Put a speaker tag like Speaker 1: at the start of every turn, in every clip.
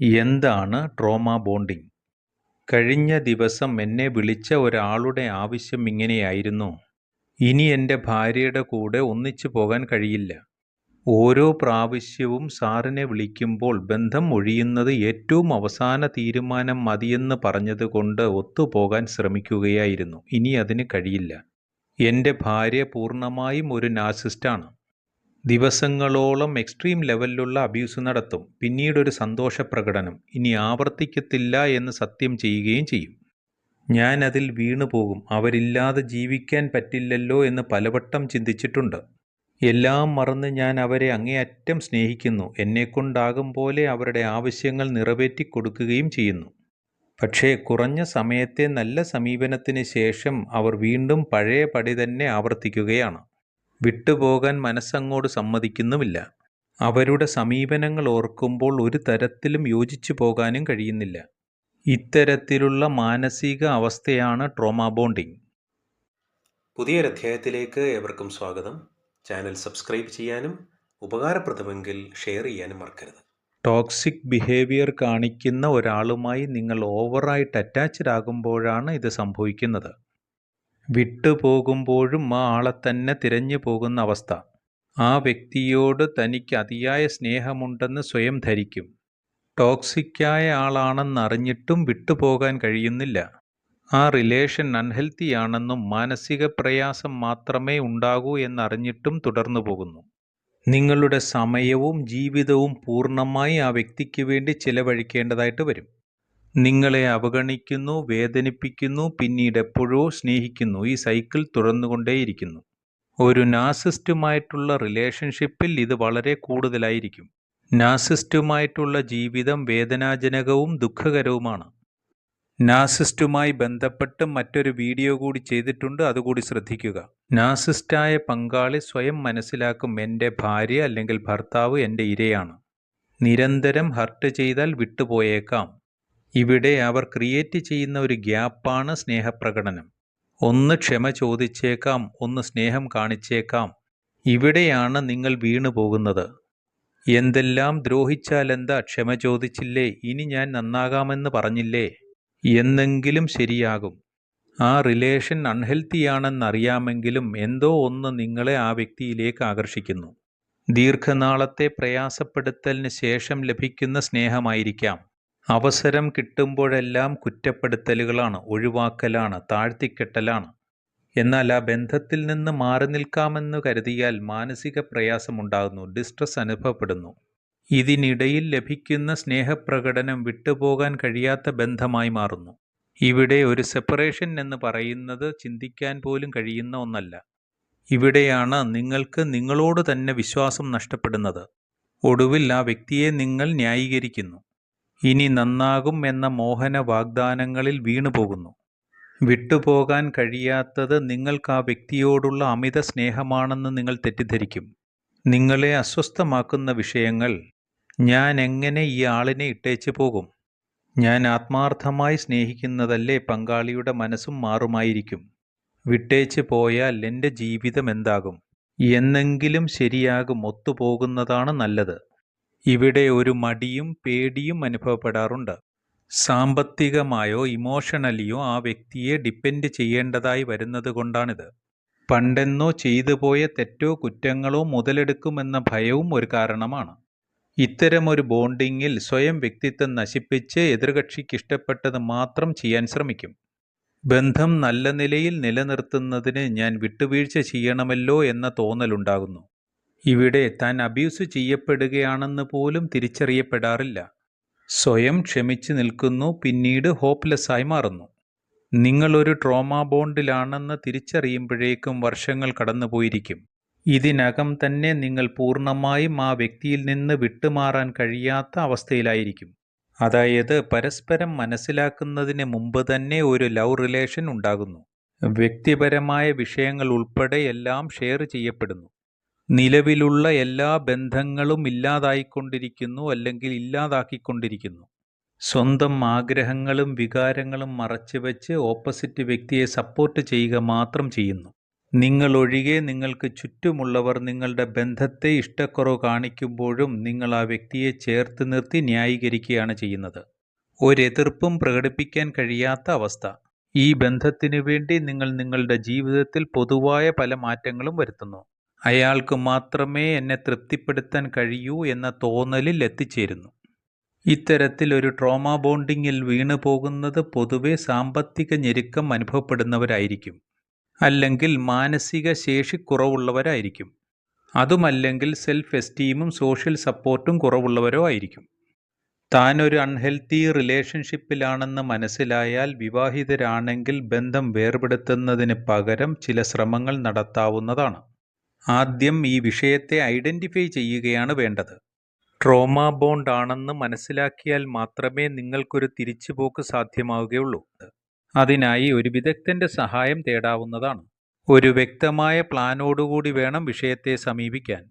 Speaker 1: എന്താണ് trauma bonding കഴിഞ്ഞ ദിവസം എന്നെ വിളിച്ച ഒരാളുടെ ആവശ്യം ഇങ്ങനെയായിരുന്നു. ഇനി എന്റെ ഭാര്യയുടെ കൂടെ ഒന്നിച്ചു പോകാൻ കഴിയില്ല. ഓരോ പ്രാവശ്യവും സാറിനെ വിളിക്കുമ്പോൾ ബന്ധം ഒഴിയുന്നത് ഏറ്റവും അവസാന തീരുമാനം മതിയെന്ന് പറഞ്ഞതുകൊണ്ട് ഒത്തുപോകാൻ ശ്രമിക്കുകയായിരുന്നു. ഇനി അതിന് കഴിയില്ല. എന്റെ ഭാര്യ പൂർണമായും ഒരു നാർസിസ്റ്റാണ്. ദിവസങ്ങളോളം എക്സ്ട്രീം ലെവലിലുള്ള അബ്യൂസ് നടത്തും. പിന്നീടൊരു സന്തോഷപ്രകടനം. ഇനി ആവർത്തിക്കത്തില്ല എന്ന് സത്യം ചെയ്യുകയും ചെയ്യും. ഞാൻ അതിൽ വീണുപോകും. അവരില്ലാതെ ജീവിക്കാൻ പറ്റില്ലല്ലോ എന്ന് പലവട്ടം ചിന്തിച്ചിട്ടുണ്ട്. എല്ലാം മറന്ന് ഞാൻ അവരെ അങ്ങേയറ്റം സ്നേഹിക്കുന്നു. എന്നെക്കൊണ്ടാകും പോലെ അവരുടെ ആവശ്യങ്ങൾ നിറവേറ്റി കൊടുക്കുകയും ചെയ്യുന്നു. പക്ഷേ കുറഞ്ഞ സമയത്തെ നല്ല സമീപനത്തിന് ശേഷം അവർ വീണ്ടും പഴയ പടി തന്നെ ആവർത്തിക്കുകയാണ്. വിട്ടുപോകാൻ മനസ്സങ്ങോട് സമ്മതിക്കുന്നുമില്ല. അവരുടെ സമീപനങ്ങൾ ഓർക്കുമ്പോൾ ഒരു തരത്തിലും യോജിച്ചു പോകാനും കഴിയുന്നില്ല. ഇത്തരത്തിലുള്ള മാനസിക അവസ്ഥയാണ് ട്രോമ ബോണ്ടിങ്.
Speaker 2: പുതിയൊരധ്യായത്തിലേക്ക് ഏവർക്കും സ്വാഗതം. ചാനൽ സബ്സ്ക്രൈബ് ചെയ്യാനും ഉപകാരപ്രദമെങ്കിൽ ഷെയർ ചെയ്യാനും മറക്കരുത്.
Speaker 1: ടോക്സിക് ബിഹേവിയർ കാണിക്കുന്ന ഒരാളുമായി നിങ്ങൾ ഓവറായിട്ട് അറ്റാച്ച്ഡ് ആകുമ്പോഴാണ് ഇത് സംഭവിക്കുന്നത്. വിട്ടുപോകുമ്പോഴും ആ തന്നെ തിരഞ്ഞു പോകുന്ന അവസ്ഥ. ആ വ്യക്തിയോട് തനിക്ക് അതിയായ സ്നേഹമുണ്ടെന്ന് സ്വയം ധരിക്കും. ടോക്സിക്കായ ആളാണെന്നറിഞ്ഞിട്ടും വിട്ടുപോകാൻ കഴിയുന്നില്ല. ആ റിലേഷൻ അൺഹെൽത്തിയാണെന്നും മാനസിക പ്രയാസം മാത്രമേ ഉണ്ടാകൂ എന്നറിഞ്ഞിട്ടും തുടർന്നു പോകുന്നു. നിങ്ങളുടെ സമയവും ജീവിതവും പൂർണമായി ആ വ്യക്തിക്ക് വേണ്ടി ചിലവഴിക്കേണ്ടതായിട്ട് വരും. നിങ്ങളെ അവഗണിക്കുന്നു, വേദനിപ്പിക്കുന്നു, പിന്നീട് എപ്പോഴോ സ്നേഹിക്കുന്നു. ഈ സൈക്കിൾ തുടർന്നുകൊണ്ടേയിരിക്കുന്നു. ഒരു നാസിസ്റ്റുമായിട്ടുള്ള റിലേഷൻഷിപ്പിൽ ഇത് വളരെ കൂടുതലായിരിക്കും. നാസിസ്റ്റുമായിട്ടുള്ള ജീവിതം വേദനാജനകവും ദുഃഖകരവുമാണ്. നാസിസ്റ്റുമായി ബന്ധപ്പെട്ട് മറ്റൊരു വീഡിയോ കൂടി ചെയ്തിട്ടുണ്ട്. അതുകൂടി ശ്രദ്ധിക്കുക. നാസിസ്റ്റായ പങ്കാളി സ്വയം മനസ്സിലാക്കും എന്റെ ഭാര്യ അല്ലെങ്കിൽ ഭർത്താവ് എന്റെ ഇരയാണ്. നിരന്തരം ഹർട്ട് ചെയ്താൽ വിട്ടുപോയേക്കാം. ഇവിടെ അവർ ക്രിയേറ്റ് ചെയ്യുന്ന ഒരു ഗ്യാപ്പാണ് സ്നേഹപ്രകടനം. ഒന്ന് ക്ഷമ ചോദിച്ചേക്കാം, ഒന്ന് സ്നേഹം കാണിച്ചേക്കാം. ഇവിടെയാണ് നിങ്ങൾ വീണു പോകുന്നത് എന്തെല്ലാം ദ്രോഹിച്ചാലെന്താ, ക്ഷമ ചോദിച്ചില്ലേ, ഇനി ഞാൻ നന്നാകാമെന്ന് പറഞ്ഞില്ലേ, എന്നെങ്കിലും ശരിയാകും. ആ റിലേഷൻ അൺഹെൽത്തിയാണെന്നറിയാമെങ്കിലും എന്തോ ഒന്ന് നിങ്ങളെ ആ വ്യക്തിയിലേക്ക് ആകർഷിക്കുന്നു. ദീർഘനാളത്തെ പ്രയാസപ്പെടുത്തലിന് ശേഷം ലഭിക്കുന്ന സ്നേഹമായിരിക്കാം. അവസരം കിട്ടുമ്പോഴെല്ലാം കുറ്റപ്പെടുത്തലുകളാണ്, ഒഴിവാക്കലാണ്, താഴ്ത്തിക്കെട്ടലാണ്. എന്നാൽ ആ ബന്ധത്തിൽ നിന്ന് മാറി നിൽക്കാമെന്ന് കരുതിയാൽ മാനസിക പ്രയാസമുണ്ടാകുന്നു, ഡിസ്ട്രസ് അനുഭവപ്പെടുന്നു. ഇതിനിടയിൽ ലഭിക്കുന്ന സ്നേഹപ്രകടനം വിട്ടുപോകാൻ കഴിയാത്ത ബന്ധമായി മാറുന്നു. ഇവിടെ ഒരു സെപ്പറേഷൻ എന്ന് പറയുന്നത് ചിന്തിക്കാൻ പോലും കഴിയുന്ന ഒന്നല്ല. ഇവിടെയാണ് നിങ്ങൾക്ക് നിങ്ങളോട് തന്നെ വിശ്വാസം നഷ്ടപ്പെടുന്നത്. ഒടുവിൽ ആ വ്യക്തിയെ നിങ്ങൾ ന്യായീകരിക്കുന്നു. ഇനി നന്നാകും എന്ന മോഹന വാഗ്ദാനങ്ങളിൽ വീണുപോകുന്നു. വിട്ടുപോകാൻ കഴിയാത്തത് നിങ്ങൾക്ക് ആ വ്യക്തിയോടുള്ള അമിത സ്നേഹമാണെന്ന് നിങ്ങൾ തെറ്റിദ്ധരിക്കും. നിങ്ങളെ അസ്വസ്ഥമാക്കുന്ന വിഷയങ്ങൾ ഞാൻ എങ്ങനെ ഈ ആളിനെ ഇട്ടേച്ചു പോകും, ഞാൻ ആത്മാർത്ഥമായി സ്നേഹിക്കുന്നതല്ലേ പങ്കാളിയുടെ മനസ്സും മാറുമായിരിക്കും. വിട്ടേച്ച് പോയാൽ എന്റെ ജീവിതം എന്താകും, എന്നെങ്കിലും ശരിയാകും, ഒത്തുപോകുന്നതാണ് നല്ലത്. ഇവിടെ ഒരു മടിയും പേടിയും അനുഭവപ്പെടാറുണ്ട്. സാമ്പത്തികമായോ ഇമോഷണലിയോ ആ വ്യക്തിയെ ഡിപ്പെൻഡ് ചെയ്യേണ്ടതായി വരുന്നത് കൊണ്ടാണിത് പണ്ടെന്നോ ചെയ്തു പോയ തെറ്റോ കുറ്റങ്ങളോ മുതലെടുക്കുമെന്ന ഭയവും ഒരു കാരണമാണ്. ഇത്തരമൊരു ബോണ്ടിങ്ങിൽ സ്വയം വ്യക്തിത്വം നശിപ്പിച്ച് എതിർകക്ഷിക്ക് ഇഷ്ടപ്പെട്ടത് മാത്രം ചെയ്യാൻ ശ്രമിക്കും. ബന്ധം നല്ല നിലയിൽ നിലനിർത്തുന്നതിന് ഞാൻ വിട്ടുവീഴ്ച ചെയ്യണമല്ലോ എന്ന തോന്നലുണ്ടാകുന്നു. ഇവിടെ താൻ അബ്യൂസ് ചെയ്യപ്പെടുകയാണെന്ന് പോലും തിരിച്ചറിയപ്പെടാറില്ല. സ്വയം ക്ഷമിച്ച് നിൽക്കുന്നു, പിന്നീട് ഹോപ്പ്ലെസ്സായി മാറുന്നു. നിങ്ങളൊരു ട്രോമ ബോണ്ടിലാണെന്ന് തിരിച്ചറിയുമ്പോഴേക്കും വർഷങ്ങൾ കടന്നുപോയിരിക്കും. ഇതിനകം തന്നെ നിങ്ങൾ പൂർണമായും ആ വ്യക്തിയിൽ നിന്ന് വിട്ടുമാറാൻ കഴിയാത്ത അവസ്ഥയിലായിരിക്കും. അതായത് പരസ്പരം മനസ്സിലാക്കുന്നതിന് മുമ്പ് തന്നെ ഒരു ലവ് റിലേഷൻ ഉണ്ടാകുന്നു. വ്യക്തിപരമായ വിഷയങ്ങൾ ഉൾപ്പെടെ എല്ലാം ഷെയർ ചെയ്യപ്പെടുന്നു. നിലവിലുള്ള എല്ലാ ബന്ധങ്ങളും ഇല്ലാതായിക്കൊണ്ടിരിക്കുന്നു അല്ലെങ്കിൽ ഇല്ലാതാക്കിക്കൊണ്ടിരിക്കുന്നു. സ്വന്തം ആഗ്രഹങ്ങളും വികാരങ്ങളും മറച്ചുവെച്ച് ഓപ്പോസിറ്റ് വ്യക്തിയെ സപ്പോർട്ട് ചെയ്യുക മാത്രം ചെയ്യുന്നു. നിങ്ങളൊഴികെ നിങ്ങൾക്ക് ചുറ്റുമുള്ളവർ നിങ്ങളുടെ ബന്ധത്തെ ഇഷ്ടക്കുറവ് കാണിക്കുമ്പോഴും നിങ്ങൾ ആ വ്യക്തിയെ ചേർത്ത് നിർത്തി ന്യായീകരിക്കുകയാണ് ചെയ്യുന്നത് ഒരെതിർപ്പും പ്രകടിപ്പിക്കാൻ കഴിയാത്ത അവസ്ഥ ഈ ബന്ധത്തിനു വേണ്ടി നിങ്ങൾ നിങ്ങളുടെ ജീവിതത്തിൽ പൊതുവായ പല മാറ്റങ്ങളും വരുത്തുന്നു അയാൾക്ക് മാത്രമേ എന്നെ തൃപ്തിപ്പെടുത്താൻ കഴിയൂ എന്ന തോന്നലിൽ എത്തിച്ചേരുന്നു. ഇത്തരത്തിൽ ഒരു ട്രോമ ബോണ്ടിങ്ങിൽ വീണു പോകുന്നത് പൊതുവെ സാമ്പത്തിക ഞെരുക്കം അനുഭവപ്പെടുന്നവരായിരിക്കും. അല്ലെങ്കിൽ മാനസിക ശേഷി കുറവുള്ളവരായിരിക്കും അതുമല്ലെങ്കിൽ സെൽഫ് എസ്റ്റീമും സോഷ്യൽ സപ്പോർട്ടും കുറവുള്ളവരോ ആയിരിക്കും. താൻ ഒരു അൺഹെൽത്തി റിലേഷൻഷിപ്പിലാണെന്ന് മനസ്സിലായാൽ വിവാഹിതരാണെങ്കിൽ ബന്ധം വേർപെടുത്തുന്നതിന് പകരം ചില ശ്രമങ്ങൾ നടത്താവുന്നതാണ്. ആദ്യം ഈ വിഷയത്തെ ഐഡന്റിഫൈ ചെയ്യുകയാണ് വേണ്ടത്. ട്രോമ ബോണ്ട് ആണെന്ന് മനസ്സിലാക്കിയാൽ മാത്രമേ നിങ്ങൾക്കൊരു തിരിച്ചുപോക്ക് സാധ്യമാവുകയുള്ളൂ. അതിനായി ഒരു വിദഗ്ധന്റെ സഹായം തേടാവുന്നതാണ്. ഒരു വ്യക്തമായ പ്ലാനോടുകൂടി വേണം വിഷയത്തെ സമീപിക്കാൻ.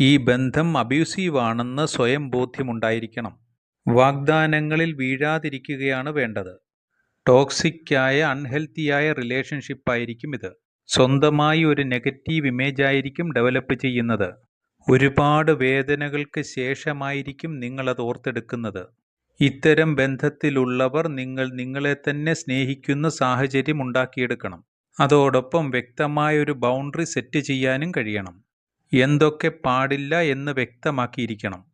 Speaker 1: ഈ ബന്ധം അബ്യൂസീവ് ആണെന്ന് സ്വയം ബോധ്യമുണ്ടായിരിക്കണം. വാഗ്ദാനങ്ങളിൽ വീഴാതിരിക്കുകയാണ് വേണ്ടത്. ടോക്സിക്കായ അൺഹെൽത്തിയായ റിലേഷൻഷിപ്പായിരിക്കും ഇത്. സ്വന്തമായി ഒരു നെഗറ്റീവ് ഇമേജ് ആയിരിക്കും ഡെവലപ്പ് ചെയ്യുന്നത്. ഒരുപാട് വേദനകൾക്ക് ശേഷമായിരിക്കും നിങ്ങളത് ഓർത്തെടുക്കുന്നത്. ഇത്തരം ബന്ധത്തിലുള്ളവർ നിങ്ങൾ നിങ്ങളെ തന്നെ സ്നേഹിക്കുന്ന സാഹചര്യം ഉണ്ടാക്കിയെടുക്കണം. അതോടൊപ്പം വ്യക്തമായ ഒരു ബൗണ്ടറി സെറ്റ് ചെയ്യാനും കഴിയണം. എന്തൊക്കെ പാടില്ല എന്ന് വ്യക്തമാക്കിയിരിക്കണം.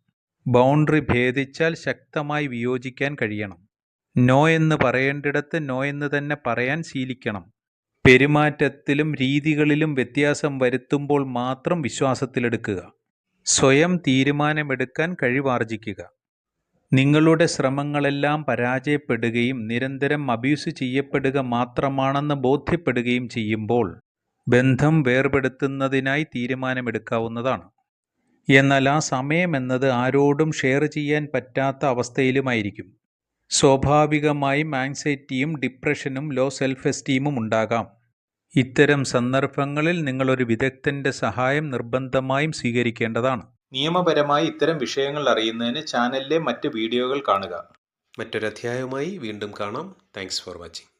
Speaker 1: ബൗണ്ടറി ഭേദിച്ചാൽ ശക്തമായി വിയോജിക്കാൻ കഴിയണം. നോ എന്ന് പറയേണ്ടിടത്ത് നോ എന്ന് തന്നെ പറയാൻ ശീലിക്കണം. പെരുമാറ്റത്തിലും രീതികളിലും വ്യത്യാസം വരുത്തുമ്പോൾ മാത്രം വിശ്വാസത്തിലെടുക്കുക. സ്വയം തീരുമാനമെടുക്കാൻ കഴിവാർജിക്കുക. നിങ്ങളുടെ ശ്രമങ്ങളെല്ലാം പരാജയപ്പെടുകയും നിരന്തരം അബ്യൂസ് ചെയ്യപ്പെടുക മാത്രമാണെന്ന് ബോധ്യപ്പെടുകയും ചെയ്യുമ്പോൾ ബന്ധം വേർപെടുത്തുന്നതിനായി തീരുമാനമെടുക്കാവുന്നതാണ്. എന്നാൽ ആ സമയമെന്നത് ആരോടും ഷെയർ ചെയ്യാൻ പറ്റാത്ത അവസ്ഥയിലുമായിരിക്കും. സ്വാഭാവികമായും ആങ്സൈറ്റിയും ഡിപ്രഷനും ലോ സെൽഫ് എസ്റ്റീമും ഉണ്ടാകാം. ഇത്തരം സന്ദർഭങ്ങളിൽ നിങ്ങളൊരു വിദഗ്ധന്റെ സഹായം നിർബന്ധമായും സ്വീകരിക്കേണ്ടതാണ്. നിയമപരമായി ഇത്തരം വിഷയങ്ങൾ അറിയുന്നതിന് ചാനലിലെ മറ്റ് വീഡിയോകൾ കാണുക.
Speaker 2: മറ്റൊരധ്യായവുമായി വീണ്ടും കാണാം. Thanks for watching